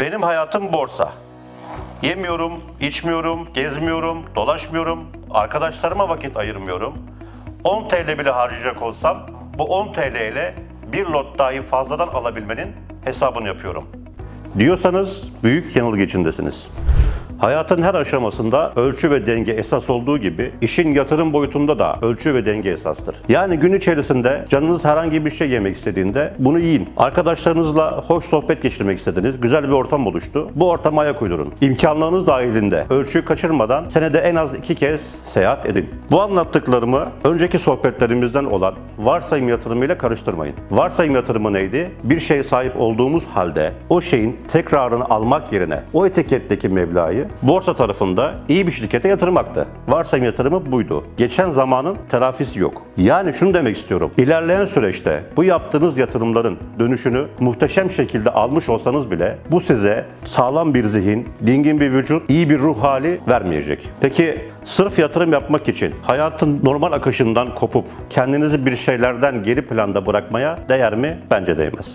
Benim hayatım borsa. Yemiyorum, içmiyorum, gezmiyorum, dolaşmıyorum, arkadaşlarıma vakit ayırmıyorum. 10 TL bile harcayacak olsam bu 10 TL ile bir lot dahi fazladan alabilmenin hesabını yapıyorum. Diyorsanız büyük yanılgı içindesiniz. Hayatın her aşamasında ölçü ve denge esas olduğu gibi işin yatırım boyutunda da ölçü ve denge esastır. Yani gün içerisinde canınız herhangi bir şey yemek istediğinde bunu yiyin. Arkadaşlarınızla hoş sohbet geçirmek istediniz, güzel bir ortam oluştu. Bu ortama ayak uydurun. İmkanlarınız dahilinde ölçüyü kaçırmadan senede en az iki kez seyahat edin. Bu anlattıklarımı önceki sohbetlerimizden olan varsayım yatırımıyla karıştırmayın. Varsayım yatırımı neydi? Bir şeye sahip olduğumuz halde o şeyin tekrarını almak yerine o etiketteki meblağı borsa tarafında iyi bir şirkete yatırmaktı. Varsayım yatırımı buydu. Geçen zamanın telafisi yok. Yani şunu demek istiyorum. İlerleyen süreçte bu yaptığınız yatırımların dönüşünü muhteşem şekilde almış olsanız bile bu size sağlam bir zihin, dingin bir vücut, iyi bir ruh hali vermeyecek. Peki sırf yatırım yapmak için hayatın normal akışından kopup kendinizi bir şeylerden geri planda bırakmaya değer mi? Bence değmez.